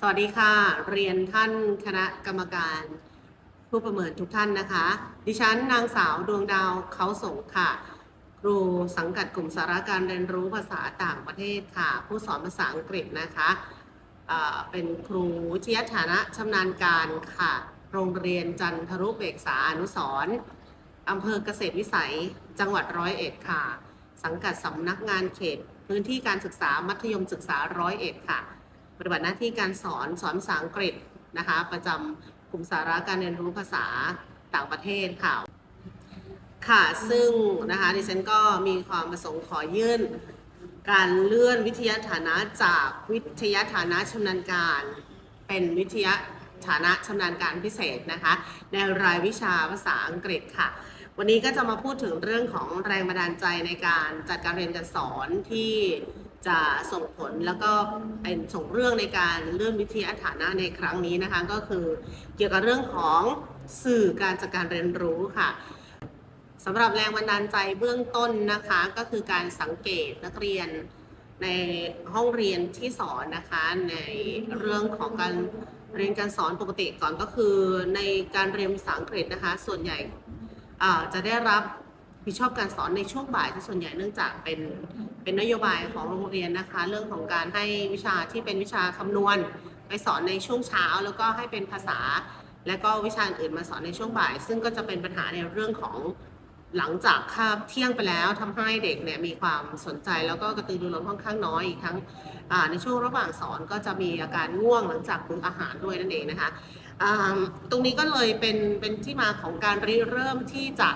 สวัสดีค่ะ เรียนท่านคณะกรรมการผู้ประเมินทุกท่านนะคะ ดิฉันนางสาวดวงดาวเขาสงค่ะ ครูสังกัดกลุ่มสาระการเรียนรู้ภาษาต่างประเทศค่ะ ผู้สอนภาษาอังกฤษนะคะเป็นครูวิทยาฐานะชำนาญการค่ะ โรงเรียนจันทรุเบกษาอนุสรณ์อำเภอเกษตรวิสัยจังหวัดร้อยเอ็ดค่ะ สังกัดสำนักงานเขต พื้นที่การศึกษามัธยมศึกษาร้อยเอ็ดค่ะ ปฏิบัติหน้าที่การสอนสอนภาษาอังกฤษนะคะ ประจำกลุ่มสาระการเรียนรู้ภาษาต่างประเทศค่ะค่ะ ซึ่งนะคะดิฉันก็มีความประสงค์ขอยื่น การเลื่อนวิทยาฐานะจากวิทยาฐานะชำนาญการ เป็นวิทยาฐานะชำนาญการพิเศษนะคะ ในรายวิชาภาษาอังกฤษค่ะ วันนี้ก็จะมาพูดถึงเรื่องของแรงบันดาลใจในการจัดการเรียนการสอนที่ จะส่งผลแล้วก็เป็นส่งเรื่องในการเลื่อนวิทยาฐานะในครั้งนี้นะคะ ก็คือเกี่ยวกับเรื่องของสื่อการจัดการเรียนรู้ค่ะสำหรับแรงบันดาลใจเบื้องต้นนะคะ ก็คือการสังเกตนักเรียนในห้องเรียนที่สอนนะคะในเรื่องของการเรียนการสอนปกติก่อนก็คือในการเรียนภาษาอังกฤษนะคะ ส่วนใหญ่จะได้รับ ผิดชอบการสอนในช่วงบ่ายที่ส่วนใหญ่เนื่องจากเป็นเป็นนโยบายของโรงเรียนนะคะ เรื่องของการให้วิชาที่เป็นวิชาคำนวณ ไปสอนในช่วงเช้า แล้วก็ให้เป็นภาษา และก็วิชาอื่นมาสอนในช่วงบ่าย ซึ่งก็จะเป็นปัญหาในเรื่องของหลังจากคาบเที่ยงไปแล้วทำให้เด็กเนี่ยมีความสนใจแล้วก็กระตือรือร้นค่อนข้างน้อยอีกทั้งในช่วงระหว่างสอนก็จะมีอาการง่วงหลังจากมื้ออาหารด้วยนั่นเองนะคะตรงนี้ก็เลยเป็นเป็นที่มาของการริเริ่มที่จะ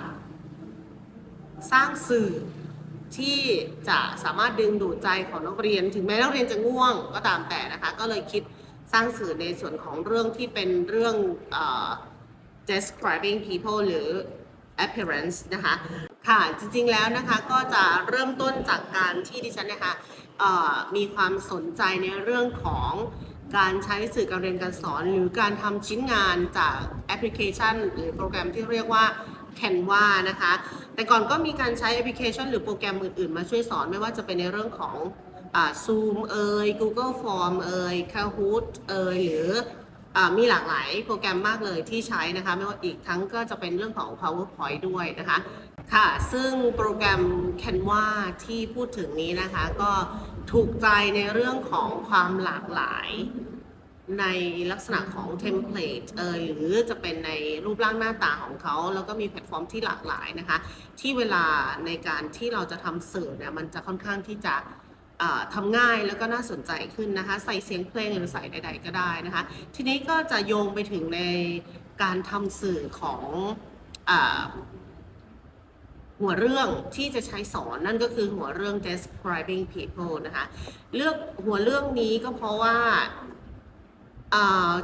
สร้างสื่อที่จะสามารถดึงดูดใจของนักเรียน ถึงแม้นักเรียนจะง่วงก็ตามแต่นะคะ ก็เลยคิดสร้างสื่อในส่วนของเรื่องที่เป็นเรื่อง describing people หรือ appearance นะคะ ค่ะจริงๆแล้วนะคะก็จะเริ่มต้นจากการที่ดิฉันนะคะมีความสนใจในเรื่องของการใช้สื่อการเรียนการสอน หรือการทำชิ้นงานจากแอปพลิเคชัน หรือโปรแกรมที่เรียกว่า Canva นะคะ แต่ก่อนก็มีการใช้แอปพลิเคชัน หรือโปรแกรมอื่น ๆ มาช่วยสอนไม่ว่าจะเป็นในเรื่องของอ Zoom เอ่ย Google Form เอ่ย Kahoot เอ่ยหรืออมีหลากหลายโปรแกรมมากเลยที่ใช้นะคะ ไม่ว่าอีกทั้งก็จะเป็นเรื่องของ PowerPoint ด้วยนะคะ ค่ะ ซึ่งโปรแกรม Canva ที่พูดถึงนี้นะคะ ก็ถูกใจในเรื่องของความหลากหลาย ในลักษณะของเทมเพลตเออหรือจะเป็นในรูปร่างหน้าตาของเขา แล้วก็มีแพลตฟอร์มที่หลากหลายนะคะ ที่เวลาในการที่เราจะทำสื่อเนี่ยมันจะค่อนข้างที่จะทำง่ายแล้วก็น่าสนใจขึ้นนะคะ ใส่เสียงเพลงหรือใส่ใด ๆ ก็ได้นะคะ ทีนี้ก็จะโยงไปถึงในการทำสื่อของอหัวเรื่องที่จะใช้สอนนั่นก็คือหัวเรื่อง describing people นะคะ เลือกหัวเรื่องนี้ก็เพราะว่า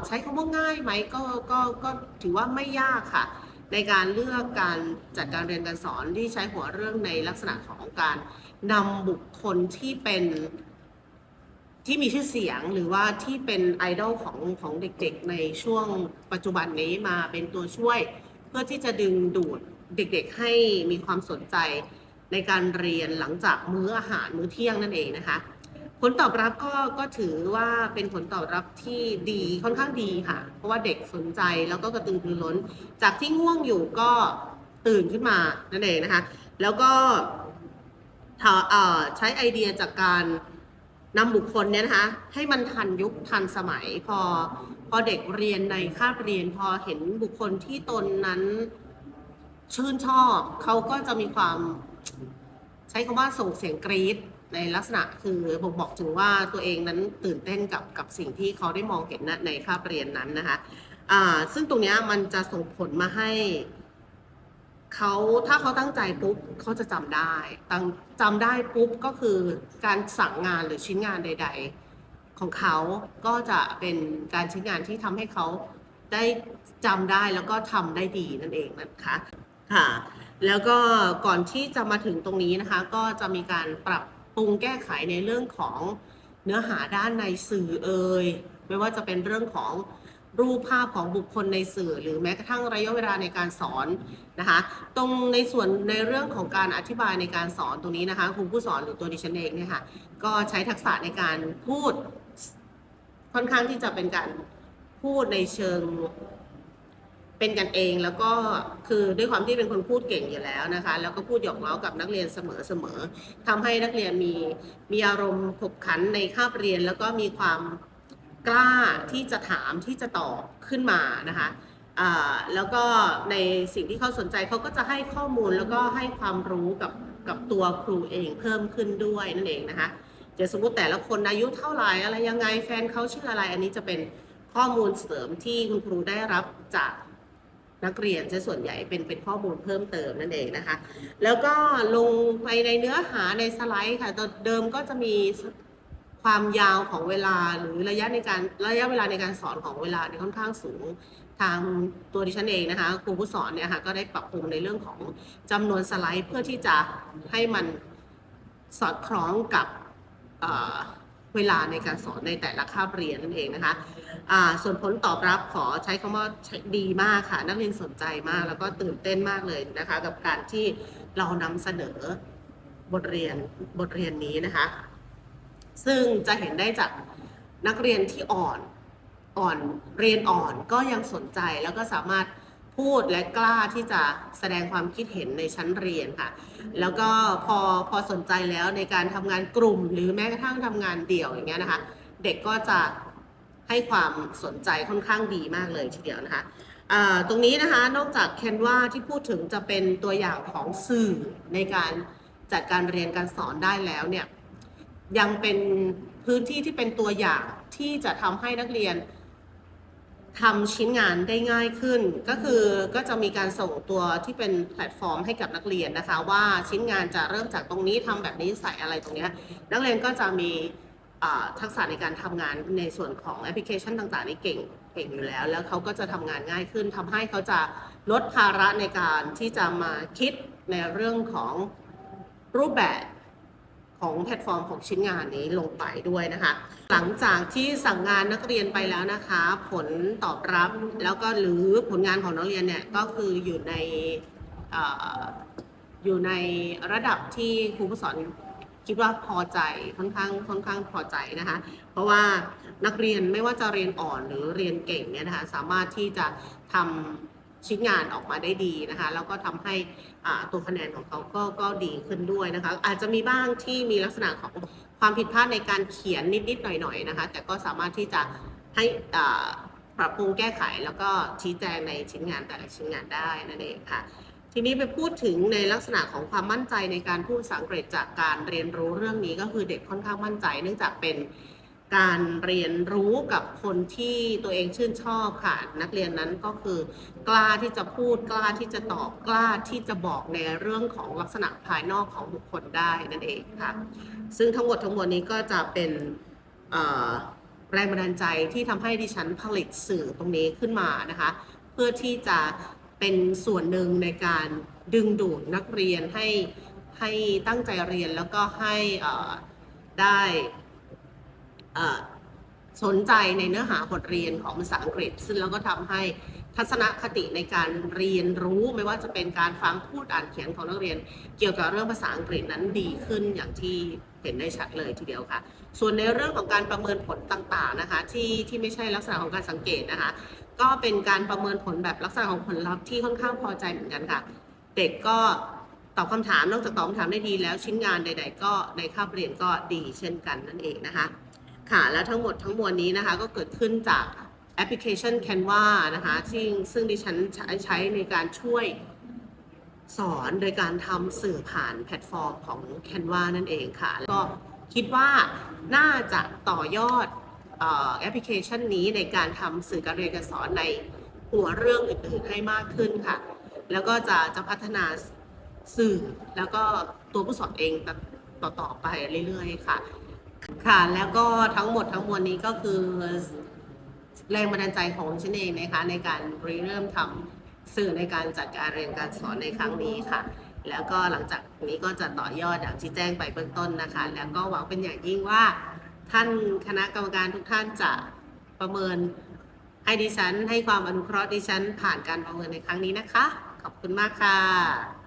ใช้คำว่าง่ายไหมก็ก็ก็ถือว่าไม่ยากค่ะ ในการเลือกการจัดการเรียนการสอนที่ใช้หัวเรื่องในลักษณะของการนำบุคคลที่เป็นที่มีชื่อเสียงหรือว่าที่เป็นไอดอลของของเด็กๆ ในช่วงปัจจุบันนี้มาเป็นตัวช่วย เพื่อที่จะดึงดูดเด็กๆ ให้มีความสนใจในการเรียนหลังจากมื้ออาหารมื้อเที่ยงนั่นเองนะคะ ผลตอบรับก็ก็ถือว่าเป็นผลตอบรับที่ดีค่อนข้างดีค่ะ เพราะว่าเด็กสนใจแล้วก็กระตือรือร้น จากที่ง่วงอยู่ก็ตื่นขึ้นมานั่นเองนะคะ แล้วก็ใช้ไอเดียจากการนำบุคคลเนี่ยนะคะให้มันทันยุคทันสมัยพอพอเด็กเรียนในคาบเรียนพอเห็นบุคคลที่ตนนั้นชื่นชอบ เขาก็จะมีความใช้คำว่าส่งเสียงกรี๊ด ในลักษณะคือบอกบอกถึงว่าตัวเองนั้นตื่นเต้นกับกับสิ่งที่เขาได้มองเห็นในคาบเรียนนั้นนะคะอ่าซึ่งตรงนี้มันจะส่งผลมาให้เขาถ้าเขาตั้งใจปุ๊บเขาจะจำได้ตั้งจำได้ปุ๊บก็คือการสั่งงานหรือชิ้นงานใด ๆ ของเขาก็จะเป็นการชิ้นงานที่ทำให้เขาได้จำได้แล้วก็ทำได้ดีนั่นเองนะคะค่ะแล้วก็ก่อนที่จะมาถึงตรงนี้นะคะ ก็จะมีการปรับ ปรุงแก้ไขในเรื่องของเนื้อหาด้านในสื่อเอ่ยไม่ว่าจะเป็นเรื่องของรูปภาพของบุคคลในสื่อ หรือแม้กระทั่งระยะเวลาในการสอนนะคะตรงในส่วนในเรื่องของการอธิบายในการสอนตรงนี้นะคะครูผู้สอนหรือตัวดิฉันเองเนี่ยค่ะก็ใช้ทักษะในการพูดคค่อนข้างที่จะเป็นการพูดในเชิง เป็นกันเองแล้วก็คือด้วยความที่เป็นคนพูดเก่งอยู่แล้วนะคะ แล้วก็พูดหยอกล้อกับนักเรียนเสมอๆทำให้นักเรียนมีมีอารมณ์ขบขันในคาบเรียน แล้วก็มีความกล้าที่จะถามที่จะตอบขึ้นมานะคะแล้วก็ในสิ่งที่เขาสนใจเขาก็จะให้ข้อมูลแล้วก็ให้ความรู้กับกับตัวครูเองเพิ่มขึ้นด้วยนั่นเองนะคะเดี๋ยวสมมติแต่ละคนอายุเท่าไหร่อะไรยังไงแฟนเขาชื่ออะไร อันนี้จะเป็นข้อมูลเสริมที่คุณครูได้รับจาก นักเรียนจะส่วนใหญ่เป็นเป็นข้อมูลเพิ่มเติมนั่นเองนะคะ แล้วก็ลงไปในเนื้อหาในสไลด์ค่ะเดิมก็จะมีความยาวของเวลาหรือระยะในการระยะเวลาในการสอนของเวลาเนี่ยค่อนข้างสูงทางตัวดิฉันเองนะคะครูผู้สอนเนี่ยค่ะก็ได้ปรับปรุงในเรื่องของจำนวนสไลด์เพื่อที่จะให้มันสอดคล้องกับเเวลาในการสอนในแต่ละคาบเรียนนั่นเองนะคะ ส่วนผลตอบรับขอใช้คำว่าดีมากค่ะ นักเรียนสนใจมากแล้วก็ตื่นเต้นมากเลยนะคะ กับการที่เรานำเสนอบทเรียนบทเรียนนี้นะคะ ซึ่งจะเห็นได้จากนักเรียนที่อ่อนอ่อนเรียนอ่อนก็ยังสนใจแล้วก็สามารถพูดและกล้าที่จะแสดงความคิดเห็นในชั้นเรียนค่ะ แล้วก็พอพอสนใจแล้วในการทำงานกลุ่ม หรือแม้กระทั่งทำงานเดี่ยวอย่างเงี้ยนะคะ เด็กก็จะ ให้ความสนใจค่อนข้างดีมากเลยทีเดียวนะคะตรงนี้นะคะนอกจากแคนวาที่พูดถึงจะเป็นตัวอย่างของสื่อในการจัดการเรียนการสอนได้แล้วเนี่ยยังเป็นพื้นที่ที่เป็นตัวอย่างที่จะทำให้นักเรียนทำชิ้นงานได้ง่ายขึ้น ก็คือก็จะมีการส่งตัวที่เป็นแพลตฟอร์มให้กับนักเรียนนะคะ ว่าชิ้นงานจะเริ่มจากตรงนี้ทำแบบนี้ใส่อะไรตรงเนี้ยนักเรียนก็จะมี ทักษะในการทำงานในส่วนของแอปพลิเคชันต่างๆนี่เก่งเก่งอยู่แล้ว แล้วเขาก็จะทำงานง่ายขึ้นทำให้เขาจะลดภาระในการที่จะมาคิดในเรื่องของรูปแบบของแพลตฟอร์มของชิ้นงานนี้ลงไปด้วยนะคะ หลังจากที่สั่งงานนักเรียนไปแล้วนะคะ ผลตอบรับแล้วก็หรือผลงานของนักเรียนเนี่ยก็คืออยู่ในออยู่ในระดับที่ครูผู้สอน คิดว่าพอใจค่อนข้างค่อนข้างพอใจนะคะ เพราะว่านักเรียนไม่ว่าจะเรียนอ่อนหรือเรียนเก่งเนี่ยนะคะสามารถที่จะทำชิ้นงานออกมาได้ดีนะคะแล้วก็ทำให้ตัวคะแนนของเขาก็ก็ดีขึ้นด้วยนะคะ อาจจะมีบ้างที่มีลักษณะของความผิดพลาดในการเขียนนิดๆหน่อยๆนะคะ แต่ก็สามารถที่จะให้ปรับปรุงแก้ไขแล้วก็ชี้แจงในชิ้นงานแต่ละชิ้นงานได้นั่นเองค่ะ ทีนี้ไปพูดถึงในลักษณะของความมั่นใจในการพูดภาษาอังกฤษจากการเรียนรู้เรื่องนี้ก็คือเด็กค่อนข้างมั่นใจ เนื่องจากเป็นการเรียนรู้กับคนที่ตัวเองชื่นชอบค่ะ นักเรียนนั้นก็คือกล้าที่จะพูดกล้าที่จะตอบกล้าที่จะบอกในเรื่องของลักษณะภายนอกของบุคคลได้นั่นเองค่ะ ซึ่งทั้งหมดทั้งมวลนี้ก็จะเป็นแรงบันดาลใจที่ทำให้ดิฉันผลิตสื่อตรงนี้ขึ้นมานะคะ เพื่อที่จะ เป็นส่วนหนึ่งในการดึงดูดนักเรียนให้ให้ตั้งใจเรียนแล้วก็ให้ได้สนใจในเนื้อหาบทเรียนของภาษาอังกฤษ ซึ่งแล้วก็ทำให้ทัศนคติในการเรียนรู้ไม่ว่าจะเป็นการฟังพูดอ่านเขียนของนักเรียน เกี่ยวกับเรื่องภาษาอังกฤษนั้นดีขึ้นอย่างที่เห็นได้ชัดเลยทีเดียวค่ะ ส่วนในเรื่องของการประเมินผลต่างๆนะคะที่ที่ไม่ใช่ลักษณะของการสังเกตนะคะ ก็เป็นการประเมินผลแบบลักษณะของผลลัพธ์ที่ค่อนข้างพอใจเหมือนกันค่ะ เด็กก็ตอบคำถามนอกจากตอบคำถามได้ดีแล้วชิ้นงานใด ๆ ก็ในคาบเรียนก็ดีเช่นกันนั่นเองนะคะค่ะและทั้งหมดทั้งมวลนี้นะคะก็เกิดขึ้นจากแอปพลิเคชัน Canva นะคะซึ่งซึ่งดิฉันใช้ในการช่วยสอนโดยการทำสื่อผ่านแพลตฟอร์มของ Canva นั่นเองค่ะ ก็คิดว่าน่าจะต่อยอด แอปพลิเคชันนี้ในการทำสื่อการเรียนการสอนในหัวเรื่องอื่นๆให้มากขึ้นค่ะ แล้วก็จะจะพัฒนาสื่อแล้วก็ตัวผู้สอนเองต่อต่อๆไปเรื่อยๆค่ะ ค่ะ แล้วก็ทั้งหมดทั้งมวลนี้ก็คือแรงบันดาลใจของฉันเองนะคะในการริเริ่มทำสื่อในการจัดการเรียนการสอนในครั้งนี้ค่ะ แล้วก็หลังจากนี้ก็จะต่อยอดอย่างที่แจ้งไปเบื้องต้นนะคะ แล้วก็หวังเป็นอย่างยิ่งว่า ท่านคณะกรรมการทุกท่านจะประเมินให้ดิฉันให้ความอนุเคราะห์ดิฉันผ่านการประเมินในครั้งนี้นะคะ ขอบคุณมากค่ะ